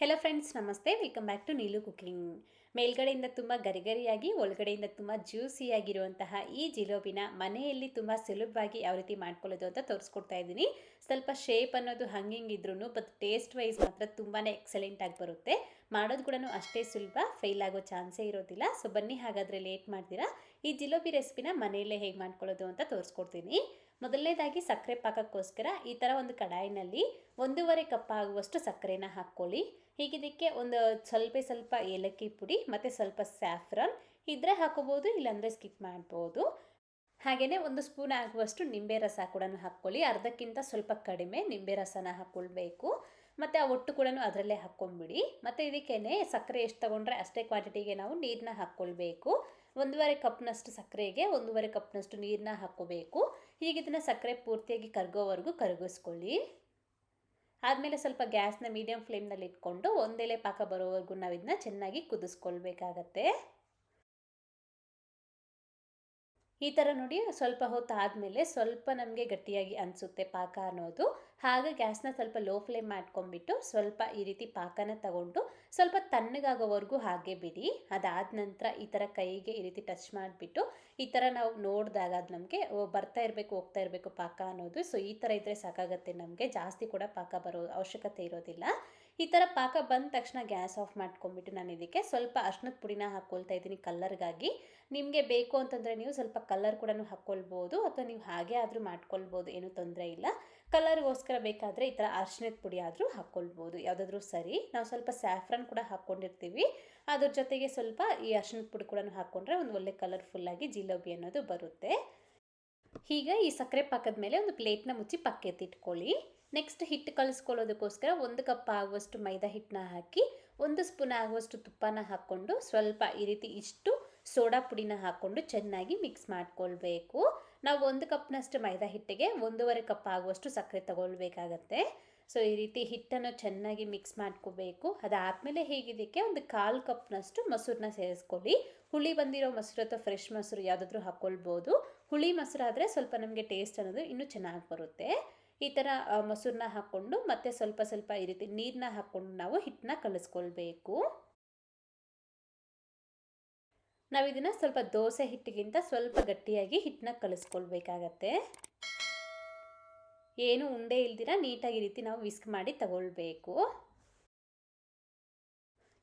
Hello friends ನಮಸ್ತೆ. Welcome back to Neelu cooking ಮೇಲ್ಗಡೆಯಿಂದ ತುಂಬ ಗರಿಗರಿಯಾಗಿ, ಒಳಗಡೆಯಿಂದ ತುಂಬ ಜ್ಯೂಸಿಯಾಗಿರುವಂತಹ ಈ ಜಿಲೋಬಿನ ಮನೆಯಲ್ಲಿ ತುಂಬ ಸುಲಭವಾಗಿ ಯಾವ ರೀತಿ ಮಾಡ್ಕೊಳ್ಳೋದು ಅಂತ ತೋರಿಸ್ಕೊಡ್ತಾ ಇದ್ದೀನಿ. ಸ್ವಲ್ಪ ಶೇಪ್ ಅನ್ನೋದು ಹಂಗಿಂಗಿದ್ರು ಬಟ್ ಟೇಸ್ಟ್ ವೈಸ್ ಮಾತ್ರ ತುಂಬಾ ಎಕ್ಸಲೆಂಟ್ ಆಗಿ ಬರುತ್ತೆ. ಮಾಡೋದು ಕೂಡ ಅಷ್ಟೇ ಸುಲಭ ಫೇಲ್ ಆಗೋ ಚಾನ್ಸೇ ಇರೋದಿಲ್ಲ. ಸೊ ಬನ್ನಿ ಹಾಗಾದರೆ ಲೇಟ್ ಮಾಡ್ತೀರಾ? ಈ ಜಿಲೋಬಿ ರೆಸಿಪಿನ ಮನೆಯಲ್ಲೇ ಹೇಗೆ ಮಾಡ್ಕೊಳ್ಳೋದು ಅಂತ ತೋರಿಸ್ಕೊಡ್ತೀನಿ. ಮೊದಲನೇದಾಗಿ ಸಕ್ಕರೆ ಪಾಕಕ್ಕೋಸ್ಕರ ಈ ಥರ ಒಂದು ಕಡಾಯಿನಲ್ಲಿ ಒಂದೂವರೆ ಕಪ್ ಆಗುವಷ್ಟು ಸಕ್ಕರೆನ ಹಾಕ್ಕೊಳ್ಳಿ. ಹೀಗಿದಕ್ಕೆ ಒಂದು ಸ್ವಲ್ಪ ಸ್ವಲ್ಪ ಏಲಕ್ಕಿ ಪುಡಿ ಮತ್ತು ಸ್ವಲ್ಪ ಸ್ಯಾಫ್ರನ್ ಇದ್ರೆ ಹಾಕೋಬೋದು, ಇಲ್ಲಾಂದರೆ ಸ್ಕಿಪ್ ಮಾಡ್ಬೋದು. ಹಾಗೆಯೇ ಒಂದು ಸ್ಪೂನ್ ಆಗುವಷ್ಟು ನಿಂಬೆ ರಸ ಕೂಡ ಹಾಕ್ಕೊಳ್ಳಿ. ಅರ್ಧಕ್ಕಿಂತ ಸ್ವಲ್ಪ ಕಡಿಮೆ ನಿಂಬೆ ರಸನ ಹಾಕ್ಕೊಳ್ಬೇಕು. ಮತ್ತು ಆ ಒಟ್ಟು ಕೂಡ ಅದರಲ್ಲೇ ಹಾಕ್ಕೊಂಬಿಡಿ. ಮತ್ತು ಇದಕ್ಕೇ ಸಕ್ಕರೆ ಎಷ್ಟು ತೊಗೊಂಡ್ರೆ ಅಷ್ಟೇ ಕ್ವಾಂಟಿಟಿಗೆ ನಾವು ನೀರನ್ನ ಹಾಕ್ಕೊಳ್ಬೇಕು. ಒಂದೂವರೆ ಕಪ್ನಷ್ಟು ಸಕ್ಕರೆಗೆ ಒಂದೂವರೆ ಕಪ್ನಷ್ಟು ನೀರನ್ನ ಹಾಕ್ಕೋಬೇಕು. ಹೀಗೆ ಇದನ್ನು ಸಕ್ಕರೆ ಪೂರ್ತಿಯಾಗಿ ಕರಗೋವರೆಗೂ ಕರಗಿಸ್ಕೊಳ್ಳಿ. ಆದಮೇಲೆ ಸ್ವಲ್ಪ ಗ್ಯಾಸ್ನ ಮೀಡಿಯಮ್ ಫ್ಲೇಮ್ನಲ್ಲಿ ಇಟ್ಕೊಂಡು ಒಂದೆಲೆ ಪಾಕ ಬರೋವರೆಗೂ ನಾವು ಇದನ್ನ ಚೆನ್ನಾಗಿ ಕುದಿಸ್ಕೊಳ್ಬೇಕಾಗತ್ತೆ. ಈ ಥರ ನೋಡಿ ಸ್ವಲ್ಪ ಹೊತ್ತು ಆದಮೇಲೆ ಸ್ವಲ್ಪ ನಮಗೆ ಗಟ್ಟಿಯಾಗಿ ಅನಿಸುತ್ತೆ ಪಾಕ ಅನ್ನೋದು. ಹಾಗೆ ಗ್ಯಾಸ್ನ ಸ್ವಲ್ಪ ಲೋ ಫ್ಲೇಮ್ ಮಾಡ್ಕೊಂಡ್ಬಿಟ್ಟು ಸ್ವಲ್ಪ ಈ ರೀತಿ ಪಾಕನ ತಗೊಂಡು ಸ್ವಲ್ಪ ತಣ್ಣಗಾಗೋವರೆಗೂ ಹಾಗೆ ಬಿಡಿ. ಅದಾದ ನಂತರ ಈ ಥರ ಕೈಗೆ ಈ ರೀತಿ ಟಚ್ ಮಾಡಿಬಿಟ್ಟು ಈ ಥರ ನಾವು ನೋಡಿದಾಗ ಅದು ನಮಗೆ ಬರ್ತಾ ಇರಬೇಕು, ಹೋಗ್ತಾ ಇರಬೇಕು ಪಾಕ ಅನ್ನೋದು. ಸೊ, ಈ ಥರ ಇದ್ದರೆ ಸಾಕಾಗುತ್ತೆ ನಮಗೆ. ಜಾಸ್ತಿ ಕೂಡ ಪಾಕ ಬರೋ ಅವಶ್ಯಕತೆ ಇರೋದಿಲ್ಲ. ಈ ಥರ ಪಾಕ ಬಂದ ತಕ್ಷಣ ಗ್ಯಾಸ್ ಆಫ್ ಮಾಡ್ಕೊಂಡ್ಬಿಟ್ಟು ನಾನು ಇದಕ್ಕೆ ಸ್ವಲ್ಪ ಅರ್ಶಿನದ ಪುಡಿನ ಹಾಕ್ಕೊಳ್ತಾ ಇದ್ದೀನಿ ಕಲ್ಲರ್ಗಾಗಿ. ನಿಮಗೆ ಬೇಕು ಅಂತಂದರೆ ನೀವು ಸ್ವಲ್ಪ ಕಲರ್ ಕೂಡ ಹಾಕ್ಕೊಳ್ಬೋದು ಅಥವಾ ನೀವು ಹಾಗೆ ಆದರೂ ಮಾಡ್ಕೊಳ್ಬೋದು, ಏನೂ ತೊಂದರೆ ಇಲ್ಲ. ಕಲರ್ಗೋಸ್ಕರ ಬೇಕಾದರೆ ಈ ಥರ ಅರ್ಶಿನದ ಪುಡಿ ಆದರೂ ಹಾಕ್ಕೊಳ್ಬೋದು. ಯಾವುದಾದ್ರೂ ಸರಿ, ನಾವು ಸ್ವಲ್ಪ ಸ್ಯಾಫ್ರನ್ ಕೂಡ ಹಾಕ್ಕೊಂಡಿರ್ತೀವಿ. ಅದ್ರ ಜೊತೆಗೆ ಸ್ವಲ್ಪ ಈ ಅರ್ಶಿನದ ಪುಡಿ ಕೂಡ ಹಾಕ್ಕೊಂಡ್ರೆ ಒಂದು ಒಳ್ಳೆ ಕಲರ್ಫುಲ್ಲಾಗಿ ಜಿಲೇಬಿ ಅನ್ನೋದು ಬರುತ್ತೆ. ಈಗ ಈ ಸಕ್ಕರೆ ಪಾಕದ ಮೇಲೆ ಒಂದು ಪ್ಲೇಟ್ನ ಮುಚ್ಚಿ ಪಕ್ಕೆತ್ತಿಟ್ಕೊಳ್ಳಿ ನೆಕ್ಸ್ಟ್ ಹಿಟ್ಟು ಕಲಿಸ್ಕೊಳ್ಳೋದಕ್ಕೋಸ್ಕರ ಒಂದು ಕಪ್ ಆಗುವಷ್ಟು ಮೈದಾ ಹಿಟ್ಟನ್ನ ಹಾಕಿ, ಒಂದು ಸ್ಪೂನ್ ಆಗುವಷ್ಟು ತುಪ್ಪನ ಹಾಕ್ಕೊಂಡು ಸ್ವಲ್ಪ ಈ ರೀತಿ ಇಷ್ಟು ಸೋಡಾ ಪುಡಿನ ಹಾಕ್ಕೊಂಡು ಚೆನ್ನಾಗಿ ಮಿಕ್ಸ್ ಮಾಡ್ಕೊಳ್ಬೇಕು. ನಾವು ಒಂದು ಕಪ್ನಷ್ಟು ಮೈದಾ ಹಿಟ್ಟಿಗೆ ಒಂದೂವರೆ ಕಪ್ ಆಗುವಷ್ಟು ಸಕ್ಕರೆ ತಗೊಳ್ಬೇಕಾಗತ್ತೆ. ಸೊ ಈ ರೀತಿ ಹಿಟ್ಟನ್ನು ಚೆನ್ನಾಗಿ ಮಿಕ್ಸ್ ಮಾಡ್ಕೋಬೇಕು. ಅದಾದಮೇಲೆ ಹೇಗಿದಕ್ಕೆ ಒಂದು ಕಾಲು ಕಪ್ನಷ್ಟು ಮೊಸರನ್ನ ಸೇರಿಸ್ಕೊಳ್ಳಿ. ಹುಳಿ ಬಂದಿರೋ ಮೊಸರು ಅಥವಾ ಫ್ರೆಶ್ ಮೊಸರು ಯಾವುದಾದ್ರೂ ಹಾಕ್ಕೊಳ್ಬೋದು. ಹುಳಿ ಮೊಸರಾದರೆ ಸ್ವಲ್ಪ ನಮಗೆ ಟೇಸ್ಟ್ ಅನ್ನೋದು ಇನ್ನೂ ಚೆನ್ನಾಗಿ ಬರುತ್ತೆ. ಈ ಥರ ಮೊಸರನ್ನ ಹಾಕ್ಕೊಂಡು ಮತ್ತೆ ಸ್ವಲ್ಪ ಸ್ವಲ್ಪ ಈ ರೀತಿ ನೀರನ್ನ ಹಾಕ್ಕೊಂಡು ನಾವು ಹಿಟ್ಟನ್ನ ಕಲಿಸ್ಕೊಳ್ಬೇಕು. ನಾವು ಇದನ್ನು ಸ್ವಲ್ಪ ದೋಸೆ ಹಿಟ್ಟಿಗಿಂತ ಸ್ವಲ್ಪ ಗಟ್ಟಿಯಾಗಿ ಹಿಟ್ಟನ್ನ ಕಲಿಸ್ಕೊಳ್ಬೇಕಾಗತ್ತೆ. ಏನು ಉಂಡೆ ಇಲ್ದಿರ ನೀಟಾಗಿ ರೀತಿ ನಾವು ವಿಸ್ಕ್ ಮಾಡಿ ತಗೊಳ್ಬೇಕು.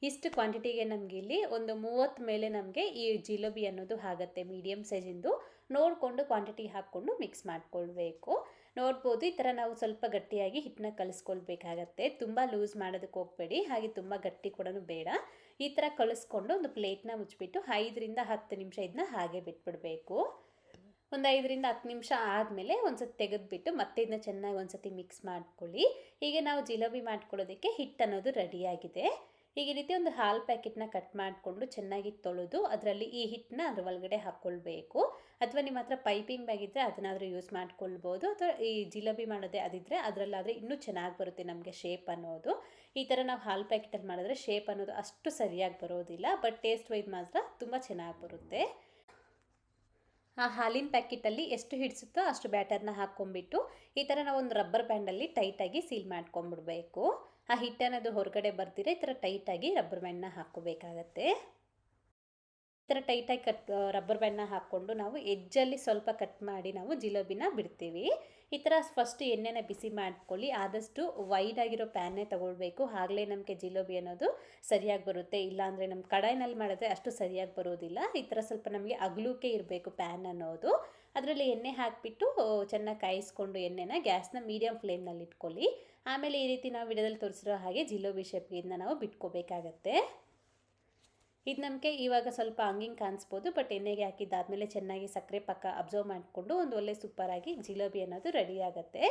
ಇಷ್ಟು ಕ್ವಾಂಟಿಟಿಗೆ ನಮಗೆ ಇಲ್ಲಿ ಒಂದು ಮೂವತ್ತು ಮೇಲೆ ನಮಗೆ ಈ ಜಿಲೋಬಿ ಅನ್ನೋದು ಆಗುತ್ತೆ ಮೀಡಿಯಮ್ ಸೈಜಿಂದು ನೋಡಿಕೊಂಡು ಕ್ವಾಂಟಿಟಿ ಹಾಕ್ಕೊಂಡು ಮಿಕ್ಸ್ ಮಾಡ್ಕೊಳ್ಬೇಕು. ನೋಡ್ಬೋದು ಈ ಥರ ನಾವು ಸ್ವಲ್ಪ ಗಟ್ಟಿಯಾಗಿ ಹಿಟ್ಟನ್ನ ಕಲಿಸ್ಕೊಳ್ಬೇಕಾಗತ್ತೆ. ತುಂಬ ಲೂಸ್ ಮಾಡೋದಕ್ಕೆ ಹೋಗಬೇಡಿ, ಹಾಗೆ ತುಂಬ ಗಟ್ಟಿ ಕೂಡ ಬೇಡ. ಈ ಥರ ಕಲಿಸ್ಕೊಂಡು ಒಂದು ಪ್ಲೇಟ್ನ ಮುಚ್ಚಿಬಿಟ್ಟು ಐದರಿಂದ ಹತ್ತು ನಿಮಿಷ ಇದನ್ನ ಹಾಗೆ ಬಿಟ್ಬಿಡಬೇಕು. ಒಂದು ಐದರಿಂದ ಹತ್ತು ನಿಮಿಷ ಆದಮೇಲೆ ಒಂದು ಸತಿ ತೆಗೆದುಬಿಟ್ಟು ಮತ್ತೆ ಇದನ್ನ ಚೆನ್ನಾಗಿ ಒಂದು ಸತಿ ಮಿಕ್ಸ್ ಮಾಡ್ಕೊಳ್ಳಿ. ಹೀಗೆ ನಾವು ಜಿಲೇಬಿ ಮಾಡ್ಕೊಳ್ಳೋದಕ್ಕೆ ಹಿಟ್ಟು ಅನ್ನೋದು ರೆಡಿಯಾಗಿದೆ ಈ ರೀತಿ ಒಂದು ಹಾಲು ಪ್ಯಾಕೆಟ್ನ ಕಟ್ ಮಾಡಿಕೊಂಡು ಚೆನ್ನಾಗಿ ತೊಳೆದು ಅದರಲ್ಲಿ ಈ ಹಿಟ್ಟನ್ನ ಅದ್ರ ಒಳಗಡೆ ಹಾಕ್ಕೊಳ್ಬೇಕು ಅಥವಾ ನಿಮ್ಮ ಹತ್ರ ಪೈಪಿಂಗ್ ಬ್ಯಾಗ್ ಇದ್ದರೆ ಅದನ್ನಾದರೂ ಯೂಸ್ ಮಾಡ್ಕೊಳ್ಬೋದು. ಅಥವಾ ಈ ಜಿಲೇಬಿ ಮಾಡೋದೇ ಅದಿದ್ದರೆ ಅದರಲ್ಲಾದರೆ ಇನ್ನೂ ಚೆನ್ನಾಗಿ ಬರುತ್ತೆ ನಮಗೆ ಶೇಪ್ ಅನ್ನೋದು. ಈ ಥರ ನಾವು ಹಾಲು ಪ್ಯಾಕೆಟಲ್ಲಿ ಮಾಡಿದ್ರೆ ಶೇಪ್ ಅನ್ನೋದು ಅಷ್ಟು ಸರಿಯಾಗಿ ಬರೋದಿಲ್ಲ ಬಟ್ ಟೇಸ್ಟ್ ವೈಸ್ ಮಾತ್ರ ತುಂಬ ಚೆನ್ನಾಗಿ ಬರುತ್ತೆ. ಆ ಹಾಲಿನ ಪ್ಯಾಕೆಟಲ್ಲಿ ಎಷ್ಟು ಹಿಡಿಸುತ್ತೋ ಅಷ್ಟು ಬ್ಯಾಟರ್ನ ಹಾಕ್ಕೊಂಬಿಟ್ಟು ಈ ಥರ ನಾವು ಒಂದು ರಬ್ಬರ್ ಬ್ಯಾಂಡಲ್ಲಿ ಟೈಟಾಗಿ ಸೀಲ್ ಮಾಡ್ಕೊಂಬಿಡ್ಬೇಕು ಆ ಹಿಟ್ಟನ್ನದು ಹೊರಗಡೆ ಬರ್ದಿರ ಈ ಥರ ಟೈಟಾಗಿ ರಬ್ಬರ್ ಬ್ಯಾಂಡ್ನ ಹಾಕೋಬೇಕಾಗತ್ತೆ ಈ ಥರ ಟೈಟಾಗಿ ಕಟ್ ರಬ್ಬರ್ ಬ್ಯಾಂಡ್ನ ಹಾಕ್ಕೊಂಡು ನಾವು ಎಜ್ಜಲ್ಲಿ ಸ್ವಲ್ಪ ಕಟ್ ಮಾಡಿ ನಾವು ಜಿಲೇಬಿನ ಬಿಡ್ತೀವಿ. ಈ ಥರ ಫಸ್ಟ್ ಎಣ್ಣೆನ ಬಿಸಿ ಮಾಡ್ಕೊಳ್ಳಿ, ಆದಷ್ಟು ವೈಡ್ ಆಗಿರೋ ಪ್ಯಾನ್ನೇ ತೊಗೊಳ್ಬೇಕು. ಆಗಲೇ ನಮಗೆ ಜಿಲೇಬಿ ಅನ್ನೋದು ಸರಿಯಾಗಿ ಬರುತ್ತೆ. ಇಲ್ಲಾಂದರೆ ನಮ್ಮ ಕಡಾಯಿನಲ್ಲಿ ಮಾಡಿದ್ರೆ ಅಷ್ಟು ಸರಿಯಾಗಿ ಬರೋದಿಲ್ಲ. ಈ ಥರ ಸ್ವಲ್ಪ ನಮಗೆ ಅಗಲೂಕೆ ಇರಬೇಕು ಪ್ಯಾನ್ ಅನ್ನೋದು. ಅದರಲ್ಲಿ ಎಣ್ಣೆ ಹಾಕಿಬಿಟ್ಟು ಚೆನ್ನಾಗಿ ಕಾಯಿಸ್ಕೊಂಡು ಎಣ್ಣೆನ ಗ್ಯಾಸ್ನ ಮೀಡಿಯಮ್ ಫ್ಲೇಮ್ನಲ್ಲಿ ಇಟ್ಕೊಳ್ಳಿ. ಆಮೇಲೆ ಈ ರೀತಿ ನಾವು ವಿಡಿಯೋದಲ್ಲಿ ತೋರಿಸಿರೋ ಹಾಗೆ ಜಿಲೋಬಿ ಶೇಪ್ಗೆ ಇದನ್ನ ನಾವು ಬಿಟ್ಕೋಬೇಕಾಗತ್ತೆ. ಇದು ನಮಗೆ ಇವಾಗ ಸ್ವಲ್ಪ ಹಂಗಿಂಗೆ ಕಾಣಿಸ್ಬೋದು ಬಟ್ ಎಣ್ಣೆಗೆ ಹಾಕಿದ್ದಾದಮೇಲೆ ಚೆನ್ನಾಗಿ ಸಕ್ಕರೆ ಪಕ್ಕ ಅಬ್ಸರ್ವ್ ಮಾಡಿಕೊಂಡು ಒಂದು ಒಳ್ಳೆ ಸೂಪರಾಗಿ ಜಿಲೇಬಿ ಅನ್ನೋದು ರೆಡಿ ಆಗುತ್ತೆ.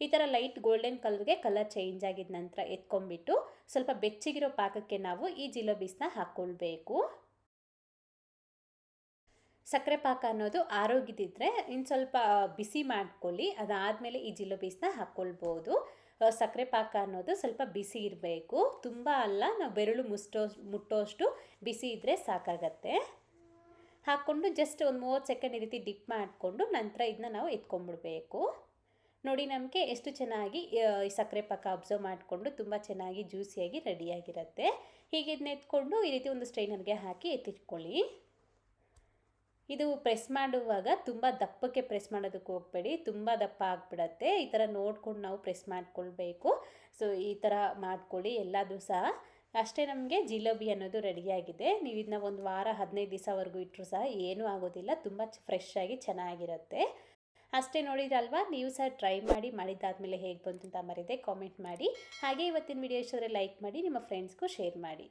ಈ ಥರ ಲೈಟ್ ಗೋಲ್ಡನ್ ಕಲರ್ಗೆ ಕಲರ್ ಚೇಂಜ್ ಆಗಿದ ನಂತರ ಎತ್ಕೊಂಡ್ಬಿಟ್ಟು ಸ್ವಲ್ಪ ಬೆಚ್ಚಗಿರೋ ಪಾಕಕ್ಕೆ ನಾವು ಈ ಜಿಲೇಬಿಸ್ನ ಹಾಕ್ಕೊಳ್ಬೇಕು. ಸಕ್ಕರೆ ಪಾಕ ಅನ್ನೋದು ಆರೋಗ್ಯದಿದ್ದರೆ ಇನ್ನು ಸ್ವಲ್ಪ ಬಿಸಿ ಮಾಡ್ಕೊಳ್ಳಿ. ಅದಾದಮೇಲೆ ಈ ಜಿಲೋಬೀಸ್ನ ಹಾಕ್ಕೊಳ್ಬೋದು ಸಕ್ಕರೆ ಪಾಕ ಅನ್ನೋದು ಸ್ವಲ್ಪ ಬಿಸಿ ಇರಬೇಕು. ತುಂಬ ಅಲ್ಲ, ನಾವು ಬೆರಳು ಮುಷ್ಟೋ, ಮುಟ್ಟೋಷ್ಟು ಬಿಸಿ ಇದ್ದರೆ ಸಾಕಾಗತ್ತೆ. ಹಾಕ್ಕೊಂಡು ಜಸ್ಟ್ ಒಂದು ಮೂವತ್ತು ಸೆಕೆಂಡ್ ಈ ರೀತಿ ಡಿಪ್ ಮಾಡಿಕೊಂಡು ನಂತರ ಇದನ್ನ ನಾವು ಎತ್ಕೊಂಡ್ಬಿಡ್ಬೇಕು ನೋಡಿ ನಮಗೆ ಎಷ್ಟು ಚೆನ್ನಾಗಿ ಈ ಸಕ್ಕರೆ ಪಾಕ ಅಬ್ಸರ್ವ್ ಮಾಡಿಕೊಂಡು ತುಂಬ ಚೆನ್ನಾಗಿ ಜ್ಯೂಸಿಯಾಗಿ ರೆಡಿಯಾಗಿರುತ್ತೆ ಹೀಗೆ ಇದನ್ನ ಎತ್ಕೊಂಡು ಈ ರೀತಿ ಒಂದು ಸ್ಟ್ರೈನರ್ಗೆ ಹಾಕಿ ಎತ್ತಿಟ್ಕೊಳ್ಳಿ. ಇದು ಪ್ರೆಸ್ ಮಾಡುವಾಗ ತುಂಬ ದಪ್ಪಕ್ಕೆ ಪ್ರೆಸ್ ಮಾಡೋದಕ್ಕೆ ಹೋಗಬೇಡಿ, ತುಂಬ ದಪ್ಪ ಆಗಿಬಿಡತ್ತೆ. ಈ ಥರ ನೋಡ್ಕೊಂಡು ನಾವು ಪ್ರೆಸ್ ಮಾಡ್ಕೊಳ್ಬೇಕು. ಸೊ ಈ ಥರ ಮಾಡ್ಕೊಳ್ಳಿ ಎಲ್ಲದೂ ಸಹ. ಅಷ್ಟೇ ನಮಗೆ ಜಿಲೇಬಿ ಅನ್ನೋದು ರೆಡಿಯಾಗಿದೆ ನೀವು ಇದನ್ನ ಒಂದು ವಾರ, ಹದಿನೈದು ದಿವಸವರೆಗೂ ಇಟ್ಟರು ಸಹ ಏನೂ ಆಗೋದಿಲ್ಲ. ತುಂಬ ಫ್ರೆಶ್ ಆಗಿ ಚೆನ್ನಾಗಿರುತ್ತೆ. ಅಷ್ಟೇ ನೋಡಿದ್ರಲ್ವಾ ನೀವು ಸಹ ಟ್ರೈ ಮಾಡಿ, ಮಾಡಿದ್ದಾದಮೇಲೆ ಹೇಗೆ ಬಂತು ಅಂತ ಮರಿದೆ ಕಾಮೆಂಟ್ ಮಾಡಿ. ಹಾಗೆ ಇವತ್ತಿನ ವಿಡಿಯೋ ಇಷ್ಟಂದರೆ ಲೈಕ್ ಮಾಡಿ, ನಿಮ್ಮ ಫ್ರೆಂಡ್ಸ್ಗೂ ಶೇರ್ ಮಾಡಿ.